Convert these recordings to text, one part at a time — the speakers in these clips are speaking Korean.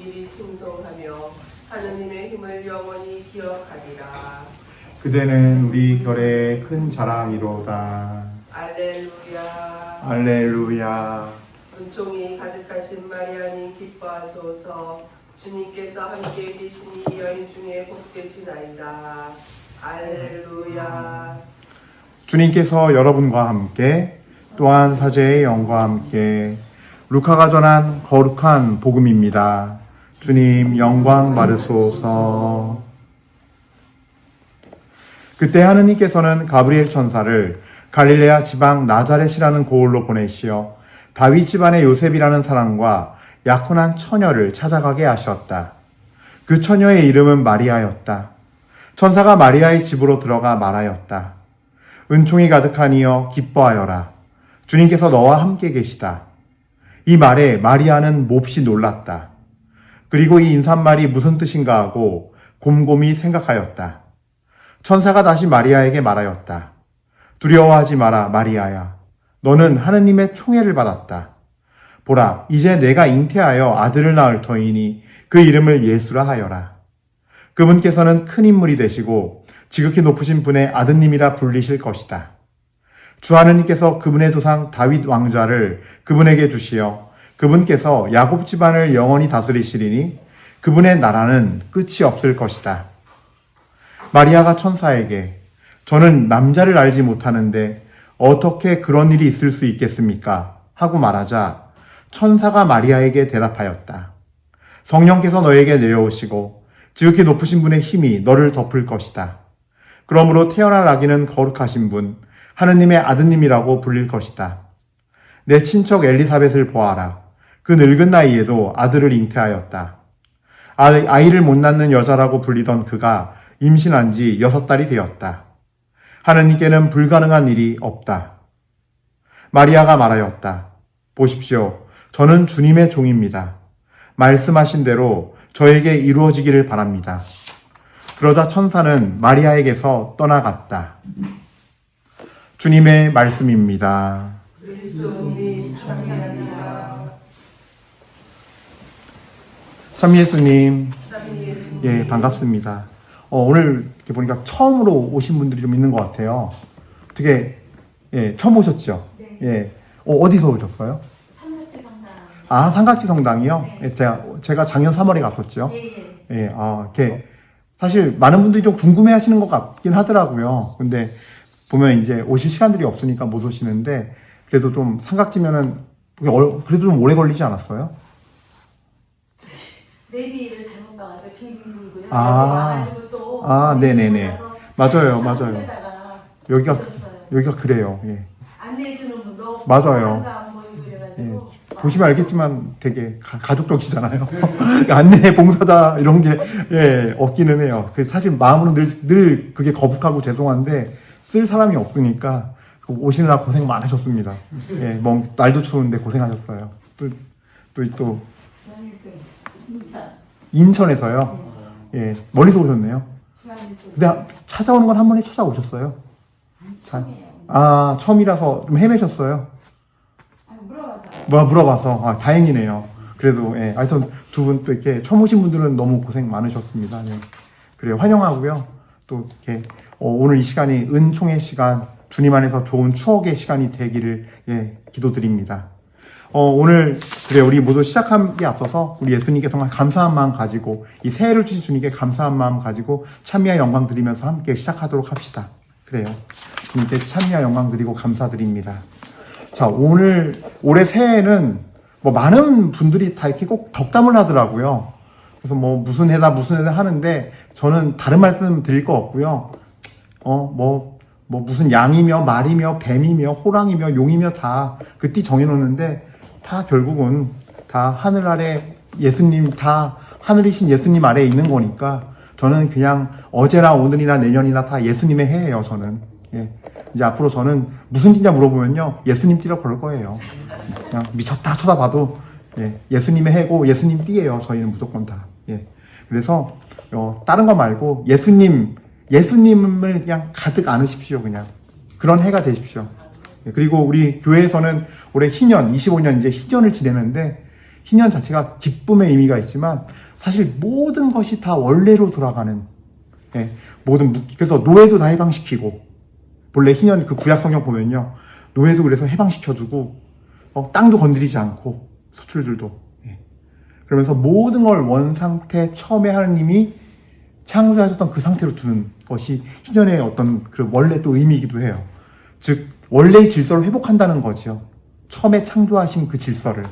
일일이 칭송하며 하느님의 힘을 영원히 기억하리라. 그대는 우리 결의 큰 자랑이로다. 알렐루야. 알렐루야. 은총이 가득하신 마리아님 기뻐하소서. 주님께서 함께 계시니 여인 중에 복되시나이다. 알렐루야. 주님께서 여러분과 함께 또한 사제의 영과 함께 루카가 전한 거룩한 복음입니다. 주님 영광 받으소서. 그때 하느님께서는 가브리엘 천사를 갈릴레아 지방 나자렛이라는 고을로 보내시어 다윗 집안의 요셉이라는 사람과 약혼한 처녀를 찾아가게 하셨다. 그 처녀의 이름은 마리아였다. 천사가 마리아의 집으로 들어가 말하였다. 은총이 가득하니여 기뻐하여라. 주님께서 너와 함께 계시다. 이 말에 마리아는 몹시 놀랐다. 그리고 이 인사말이 무슨 뜻인가 하고 곰곰이 생각하였다. 천사가 다시 마리아에게 말하였다. 두려워하지 마라, 마리아야. 너는 하느님의 총애를 받았다. 보라, 이제 내가 잉태하여 아들을 낳을 터이니 그 이름을 예수라 하여라. 그분께서는 큰 인물이 되시고 지극히 높으신 분의 아드님이라 불리실 것이다. 주 하느님께서 그분의 조상 다윗 왕좌를 그분에게 주시어 그분께서 야곱 집안을 영원히 다스리시리니 그분의 나라는 끝이 없을 것이다. 마리아가 천사에게 저는 남자를 알지 못하는데 어떻게 그런 일이 있을 수 있겠습니까? 하고 말하자 천사가 마리아에게 대답하였다. 성령께서 너에게 내려오시고 지극히 높으신 분의 힘이 너를 덮을 것이다. 그러므로 태어날 아기는 거룩하신 분, 하느님의 아드님이라고 불릴 것이다. 내 친척 엘리사벳을 보아라. 그 늙은 나이에도 아들을 잉태하였다. 아- 아이를 못 낳는 여자라고 불리던 그가 임신한 지 여섯 달이 되었다. 하느님께는 불가능한 일이 없다. 마리아가 말하였다. 보십시오. 저는 주님의 종입니다. 말씀하신 대로 저에게 이루어지기를 바랍니다. 그러자 천사는 마리아에게서 떠나갔다. 주님의 말씀입니다. 그리스도님 참 예수님. 예, 반갑습니다. 어, 오늘 이렇게 보니까 처음으로 오신 분들이 좀 있는 것 같아요. 되게, 예, 처음 오셨죠? 네. 예. 어, 어디서 오셨어요? 성당. 아, 삼각지 성당이요? 네. 예, 제가, 제가 작년 3월에 갔었죠. 예, 예. 예, 아, 이렇게, 사실 많은 분들이 좀 궁금해 하시는 것 같긴 하더라고요. 근데 보면 이제 오실 시간들이 없으니까 못 오시는데, 그래도 좀 삼각지면은, 얼- 그래도 좀 오래 걸리지 않았어요? 내비를 잘못 봐가지고 빙빙 돌고요. 아. 와가지고 또 아, 네네네. 맞아요, 몰라서 맞아요. 여기가. 여기가 그래요. 예. 안내해주는 분도 맞아요. 하나도 안 보이고 그래가지고 보시면 알겠지만 되게 가, 족독이잖아요 안내 봉사자 이런 게 예, 없기는 해요. 그 사실 마음으로 늘, 늘 그게 거북하고 죄송한데 쓸 사람이 없으니까 오시느라 고생 많으셨습니다. 예, 뭐 날도 추운데 고생하셨어요. 또 또 또 인천에서요. 예, 멀리서 오셨네요. 근데 찾아오는 건 한 번에 찾아오셨어요. 자, 아 처음이라서 좀 헤매셨어요. 뭐 물어봐서 아 다행이네요. 그래도 예, 하여튼 두 분 또 이렇게 처음 오신 분들은 너무 고생 많으셨습니다. 예. 그래 환영하고요. 또 이렇게 어, 오늘 이 시간이 은총의 시간, 주님 안에서 좋은 추억의 시간이 되기를 예, 기도드립니다. 어, 오늘 그래 우리 모두 시작하기에 앞서서 우리 예수님께 정말 감사한 마음 가지고 이 새해를 주신 주님께 감사한 마음 가지고 참미와 영광 드리면서 함께 시작하도록 합시다. 그래요. 주님께 참미와 영광 드리고 감사드립니다. 자, 오늘, 올해 새해에는 뭐 많은 분들이 다 이렇게 꼭 덕담을 하더라고요. 그래서 뭐 무슨 해다 무슨 해다 하는데 저는 다른 말씀 드릴 거 없고요. 어, 뭐, 뭐 무슨 양이며 말이며 뱀이며 호랑이며 용이며 다 그 띠 정해놓는데 다 결국은 다 하늘 아래 예수님 다 하늘이신 예수님 아래에 있는 거니까 저는 그냥 어제나 오늘이나 내년이나 다 예수님의 해예요, 저는. 예. 이제 앞으로 저는 무슨 띠냐 물어보면요. 예수님 띠로 걸을 거예요. 그냥 미쳤다 쳐다봐도 예. 예수님의 해고 예수님 띠예요. 저희는 무조건 다. 예. 그래서 어, 다른 거 말고 예수님 예수님을 그냥 가득 안으십시오, 그냥. 그런 해가 되십시오. 예, 그리고 우리 교회에서는 올해 희년 25년 이제 희년을 지내는데 희년 자체가 기쁨의 의미가 있지만 사실 모든 것이 다 원래로 돌아가는 예, 모든 무- 그래서 노예도 다 해방시키고 본래 희년 그 구약 성경 보면요 노예도 그래서 해방시켜주고 어, 땅도 건드리지 않고 수출들도 예. 그러면서 모든 걸 원상태 처음에 하나님이 창조하셨던 그 상태로 두는 것이 희년의 어떤 그 원래 또 의미이기도 해요. 즉 원래의 질서를 회복한다는 거죠. 처음에 창조하신 그 질서를.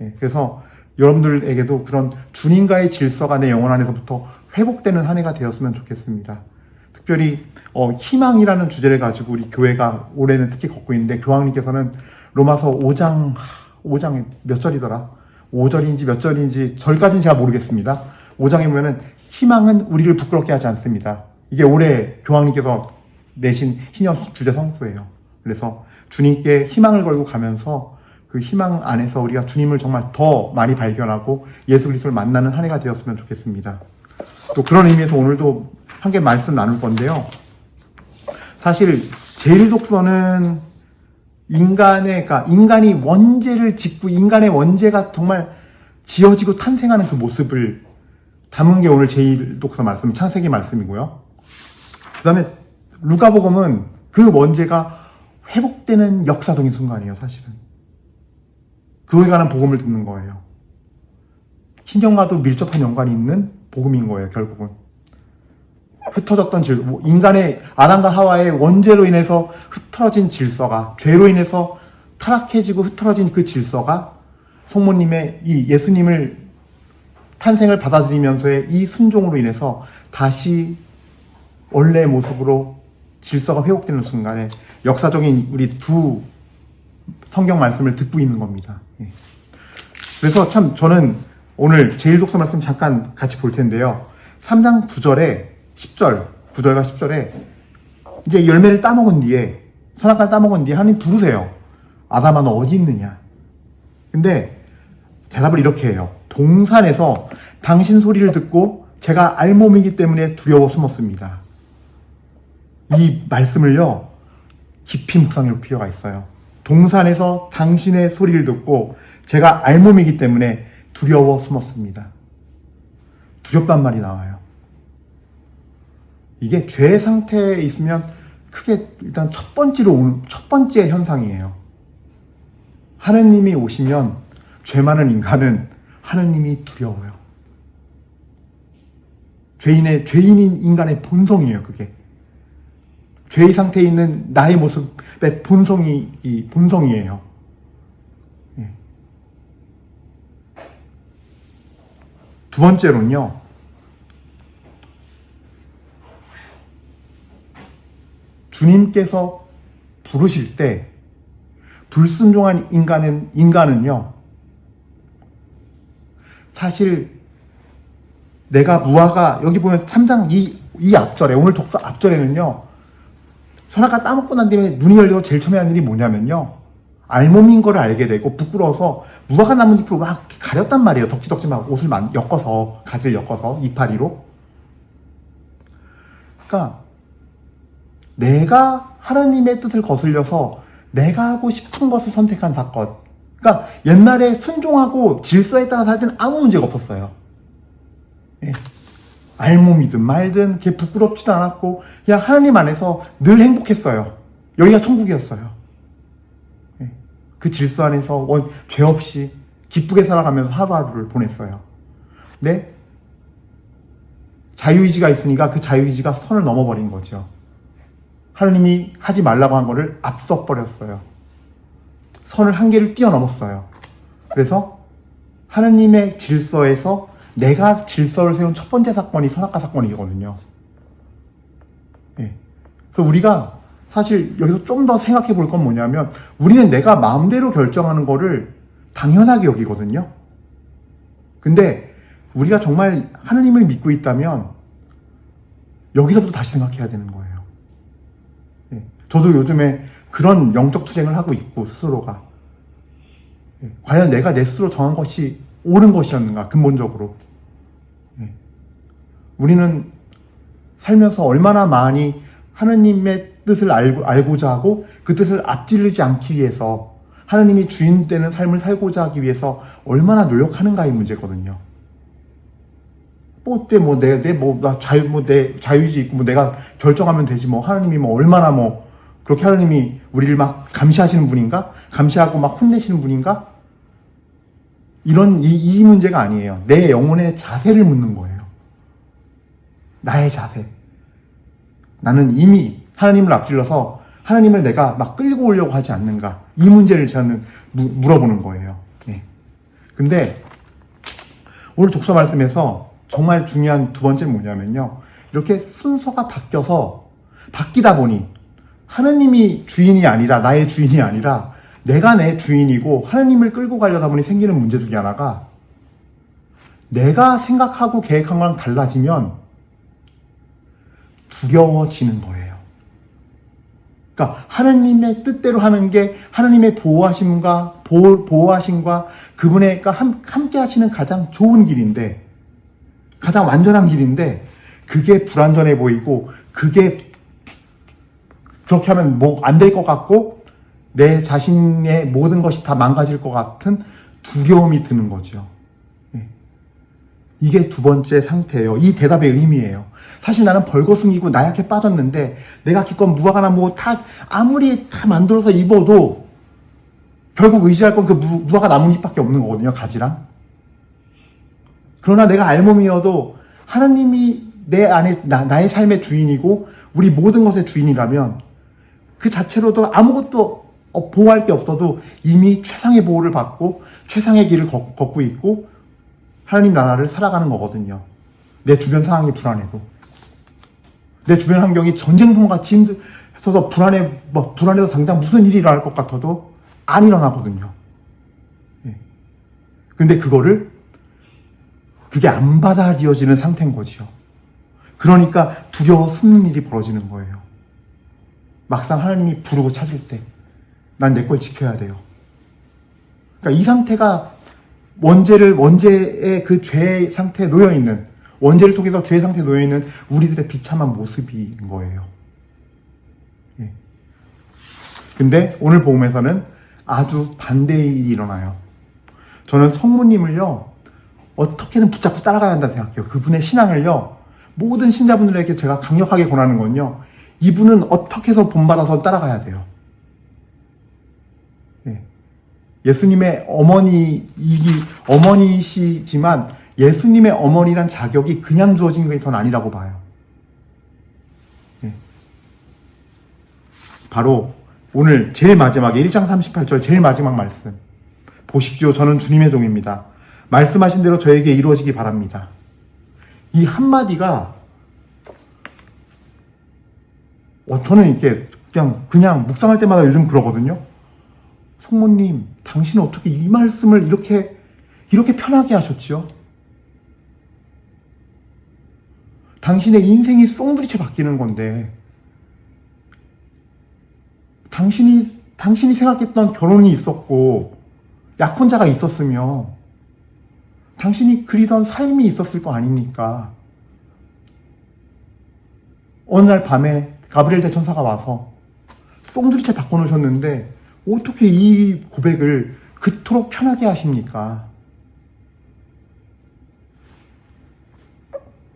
예, 그래서 여러분들에게도 그런 주님과의 질서가 내 영혼 안에서부터 회복되는 한 해가 되었으면 좋겠습니다. 특별히 어, 희망이라는 주제를 가지고 우리 교회가 올해는 특히 걷고 있는데 교황님께서는 로마서 5장 5장에 몇 절이더라? 5절인지 몇 절인지 절까지는 제가 모르겠습니다. 5장에 보면은 희망은 우리를 부끄럽게 하지 않습니다. 이게 올해 교황님께서 내신 희년 주제 성수예요. 그래서 주님께 희망을 걸고 가면서 그 희망 안에서 우리가 주님을 정말 더 많이 발견하고 예수 그리스도를 만나는 한 해가 되었으면 좋겠습니다. 또 그런 의미에서 오늘도 한개 말씀 나눌 건데요. 사실 제일 독서는 인간의 그러니까 인간이 원죄를 짓고 인간의 원죄가 정말 지어지고 탄생하는 그 모습을 담은 게 오늘 제일 독서 말씀 창세기 말씀이고요. 그 다음에 루카복음은 그 원죄가 회복되는 역사적인 순간이에요, 사실은. 그거에 관한 복음을 듣는 거예요. 신경과도 밀접한 연관이 있는 복음인 거예요, 결국은. 흩어졌던 질, 뭐 인간의 아담과 하와의 원죄로 인해서 흐트러진 질서가, 죄로 인해서 타락해지고 흐트러진 그 질서가 성모님의 이 예수님을 탄생을 받아들이면서의 이 순종으로 인해서 다시 원래의 모습으로 질서가 회복되는 순간에 역사적인 우리 두 성경 말씀을 듣고 있는 겁니다. 예. 그래서 참 저는 오늘 제일 독서 말씀 잠깐 같이 볼 텐데요. 3장 9절에 10절, 9절과 10절에 이제 열매를 따먹은 뒤에 선악과를 따먹은 뒤에 하나님 부르세요. 아담아 너 어디 있느냐? 근데 대답을 이렇게 해요. 동산에서 당신 소리를 듣고 제가 알몸이기 때문에 두려워 숨었습니다. 이 말씀을요, 깊이 묵상해 볼 필요가 있어요. 동산에서 당신의 소리를 듣고 제가 알몸이기 때문에 두려워 숨었습니다. 두렵단 말이 나와요. 이게 죄 상태에 있으면 크게 일단 첫 번째로 오는, 첫 번째 현상이에요. 하느님이 오시면 죄 많은 인간은 하느님이 두려워요. 죄인의, 죄인인 인간의 본성이에요, 그게. 죄의 상태에 있는 나의 모습의 본성이, 이 본성이에요. 예. 두 번째로는요, 주님께서 부르실 때 불순종한 인간은 인간은요 사실 내가 무화과 여기 보면 3장 이, 이 앞절에 오늘 독서 앞절에는요 선악과 따먹고 난 뒤에 눈이 열려서 제일 처음에 하는 일이 뭐냐면요 알몸인 거를 알게 되고 부끄러워서 무화과 나뭇잎으로 막 가렸단 말이에요 덕지덕지 막 옷을 만- 엮어서 가지를 엮어서 이파리로 그러니까 내가 하나님의 뜻을 거슬려서 내가 하고 싶은 것을 선택한 사건. 그러니까 옛날에 순종하고 질서에 따라 살 때는 아무 문제가 없었어요. 예. 알몸이든 말든 걔 부끄럽지도 않았고 그냥 하나님 안에서 늘 행복했어요. 여기가 천국이었어요. 예. 그 질서 안에서 원, 죄 없이 기쁘게 살아가면서 하루하루를 보냈어요. 근데 자유의지가 있으니까 그 자유의지가 선을 넘어버린 거죠. 하나님이 하지 말라고 한 거를 앞서 버렸어요. 선을 한계를 뛰어넘었어요. 그래서 하나님의 질서에서 내가 질서를 세운 첫 번째 사건이 선악과 사건이거든요. 예. 그래서 우리가 사실 여기서 좀 더 생각해 볼 건 뭐냐면 우리는 내가 마음대로 결정하는 거를 당연하게 여기거든요. 근데 우리가 정말 하나님을 믿고 있다면 여기서부터 다시 생각해야 되는 거예요. 예. 저도 요즘에 그런 영적 투쟁을 하고 있고 스스로가 예. 과연 내가 내 스스로 정한 것이 옳은 것이었는가 근본적으로 예. 우리는 살면서 얼마나 많이 하느님의 뜻을 알고, 알고자 하고 그 뜻을 앞지르지 않기 위해서 하나님이 주인 되는 삶을 살고자 하기 위해서 얼마나 노력하는가의 문제거든요. 뭐, 때, 뭐, 내, 내, 뭐, 나 자유, 뭐, 내 자유지 있고, 뭐, 내가 결정하면 되지, 뭐, 하나님이 뭐, 얼마나 뭐, 그렇게 하나님이 우리를 막 감시하시는 분인가? 감시하고 막 혼내시는 분인가? 이런, 이, 이 문제가 아니에요. 내 영혼의 자세를 묻는 거예요. 나의 자세. 나는 이미 하나님을 앞질러서 하나님을 내가 막 끌고 오려고 하지 않는가. 이 문제를 저는 무- 물어보는 거예요. 예. 근데 오늘 독서 말씀에서 정말 중요한 두 번째는 뭐냐면요. 이렇게 순서가 바뀌어서 바뀌다 보니 하나님이 주인이 아니라 나의 주인이 아니라 내가 내 주인이고 하나님을 끌고 가려다 보니 생기는 문제 중에 하나가 내가 생각하고 계획한 거랑 달라지면 두려워지는 거예요. 그러니까 하나님의 뜻대로 하는 게 하나님의 보호하심과 보호, 보호하심과 그분의 과 함- 함께 하시는 가장 좋은 길인데 가장 완전한 길인데 그게 불완전해 보이고 그게 그렇게 하면 뭐 안 될 것 같고 내 자신의 모든 것이 다 망가질 것 같은 두려움이 드는 거죠. 예. 이게 두 번째 상태예요. 이 대답의 의미예요. 사실 나는 벌거숭이고 나약해 빠졌는데 내가 기껏 무화과나 뭐 다 아무리 다 만들어서 입어도 결국 의지할 건 그 무화과 나뭇잎밖에 없는 거거든요. 가지랑. 그러나 내가 알몸이어도 하나님이 내 안에 나, 나의 삶의 주인이고 우리 모든 것의 주인이라면 그 자체로도 아무것도 어, 보호할 게 없어도 이미 최상의 보호를 받고 최상의 길을 걷, 걷고 있고 하나님 나라를 살아가는 거거든요. 내 주변 상황이 불안해도 내 주변 환경이 전쟁통같이 힘들어서 불안해 뭐 불안해서 당장 무슨 일이 일어날 것 같아도 안 일어나거든요. 예. 근데 그거를 그게 안 받아들여지는 상태인 거지요. 그러니까 두려워 숨는 일이 벌어지는 거예요. 막상 하나님이 부르고 찾을 때, 난 내 걸 지켜야 돼요. 그러니까 이 상태가 원죄를, 원죄의 그 죄의 상태에 놓여 있는, 원죄를 통해서 죄의 상태에 놓여 있는 우리들의 비참한 모습인 거예요. 예. 근데 오늘 복음에서는 아주 반대의 일이 일어나요. 저는 성모님을요, 어떻게든 붙잡고 따라가야 한다 생각해요. 그분의 신앙을요, 모든 신자분들에게 제가 강력하게 권하는 건요, 이분은 어떻게 해서 본받아서 따라가야 돼요. 예. 예수님의 어머니, 이기, 어머니시지만 예수님의 어머니란 자격이 그냥 주어진 게 전 아니라고 봐요. 예. 바로 오늘 제일 마지막에 1장 38절 제일 마지막 말씀. 보십시오. 저는 주님의 종입니다. 말씀하신 대로 저에게 이루어지기 바랍니다. 이 한마디가 어, 저는 이렇게 그냥 그냥 묵상할 때마다 요즘 그러거든요. 성모님, 당신은 어떻게 이 말씀을 이렇게 이렇게 편하게 하셨지요? 당신의 인생이 송두리째 바뀌는 건데 당신이 당신이 생각했던 결혼이 있었고 약혼자가 있었으며 당신이 그리던 삶이 있었을 거 아닙니까? 어느 날 밤에 가브리엘 대천사가 와서 송두리째 바꿔놓으셨는데 어떻게 이 고백을 그토록 편하게 하십니까?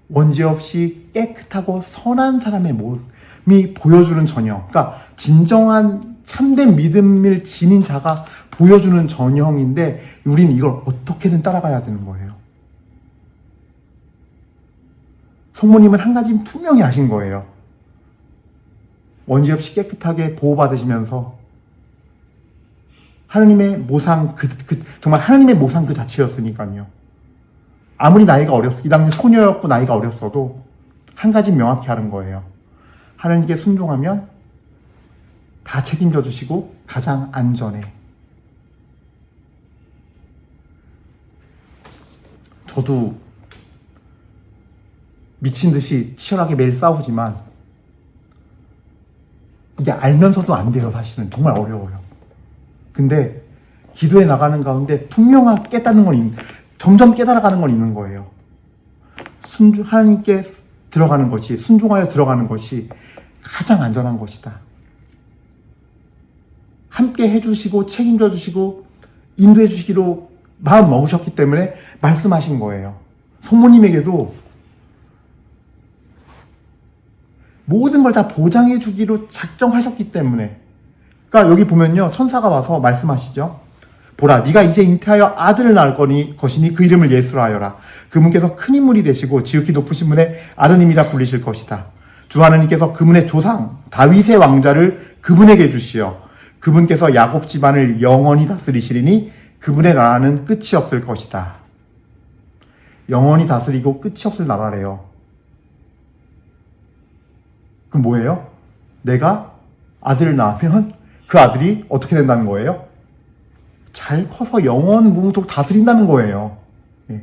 원죄 없이 깨끗하고 선한 사람의 모습이 보여주는 전형. 그러니까 진정한 참된 믿음을 지닌 자가 보여주는 전형인데 우린 이걸 어떻게든 따라가야 되는 거예요. 성모님은 한 가지 분명히 아신 거예요. 원죄 없이 깨끗하게 보호받으시면서 하나님의 모상 그, 그 정말 하나님의 모상 그 자체였으니까요. 아무리 나이가 어렸, 이 당시 소녀였고 나이가 어렸어도 한 가지 명확히 하는 거예요. 하나님께 순종하면 다 책임져 주시고 가장 안전해. 저도 미친 듯이 치열하게 매일 싸우지만 이게 알면서도 안 돼요, 사실은. 정말 어려워요. 근데 기도에 나가는 가운데 분명하게 깨닫는 건, 있, 점점 깨달아가는 건 있는 거예요. 순종, 하나님께 들어가는 것이, 순종하여 들어가는 것이 가장 안전한 것이다. 함께 해주시고 책임져 주시고 인도해 주시기로 마음 먹으셨기 때문에 말씀하신 거예요. 성모님에게도 모든 걸 다 보장해 주기로 작정하셨기 때문에 그러니까 여기 보면요 천사가 와서 말씀하시죠. 보라 네가 이제 잉태하여 아들을 낳을 거니 것이니 그 이름을 예수로 하여라. 그분께서 큰 인물이 되시고 지극히 높으신 분의 아드님이라 불리실 것이다. 주 하나님께서 그분의 조상 다윗의 왕자를 그분에게 주시어 그분께서 야곱 집안을 영원히 다스리시리니 그분의 나라는 끝이 없을 것이다. 영원히 다스리고 끝이 없을 나라래요. 그럼 뭐예요? 내가 아들을 낳으면 그 아들이 어떻게 된다는 거예요? 잘 커서 영원 무궁토록 다스린다는 거예요. 예.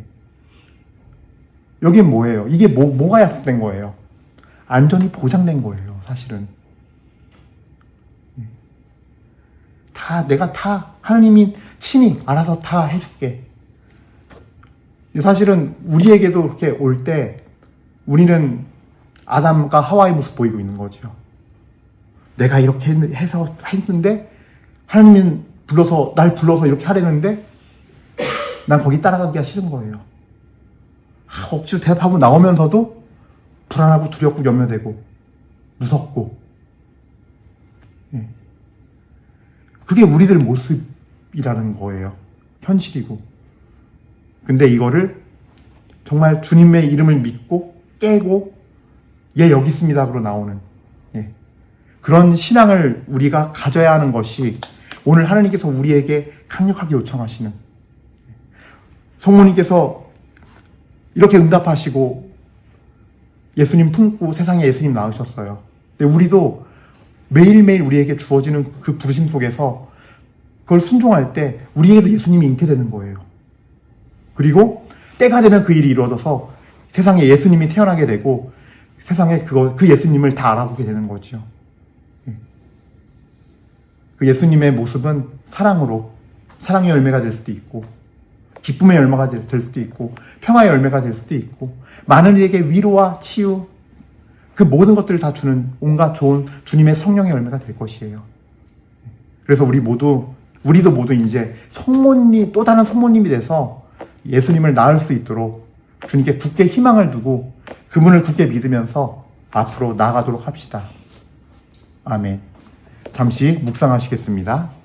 여긴 뭐예요? 이게 뭐, 뭐가 약속된 거예요? 안전이 보장된 거예요, 사실은. 예. 다, 내가 다, 하나님이 친히 알아서 다 해줄게. 사실은 우리에게도 그렇게 올 때, 우리는 아담과 하와의 모습 보이고 있는 거죠. 내가 이렇게 했- 해서 했는데 하나님은 불러서 날 불러서 이렇게 하려는데 난 거기 따라가기가 싫은 거예요. 아, 억지로 대답하고 나오면서도 불안하고 두렵고 염려되고 무섭고 예. 그게 우리들 모습이라는 거예요. 현실이고. 근데 이거를 정말 주님의 이름을 믿고 깨고 예 여기 있습니다로 나오는 예. 그런 신앙을 우리가 가져야 하는 것이 오늘 하나님께서 우리에게 강력하게 요청하시는 성모님께서 이렇게 응답하시고 예수님 품고 세상에 예수님 낳으셨어요. 근데 우리도 매일매일 우리에게 주어지는 그 부르심 속에서 그걸 순종할 때 우리에게도 예수님이 잉태되는 거예요. 그리고 때가 되면 그 일이 이루어져서 세상에 예수님이 태어나게 되고 세상에 그거 그 예수님을 다 알아보게 되는 거죠. 예. 그 예수님의 모습은 사랑으로 사랑의 열매가 될 수도 있고 기쁨의 열매가 될, 될 수도 있고 평화의 열매가 될 수도 있고 많은 이에게 위로와 치유 그 모든 것들을 다 주는 온갖 좋은 주님의 성령의 열매가 될 것이에요. 그래서 우리 모두 우리도 모두 이제 성모님 또 다른 성모님이 돼서 예수님을 낳을 수 있도록 주님께 굳게 희망을 두고 그분을 굳게 믿으면서 앞으로 나아가도록 합시다. 아멘. 잠시 묵상하시겠습니다.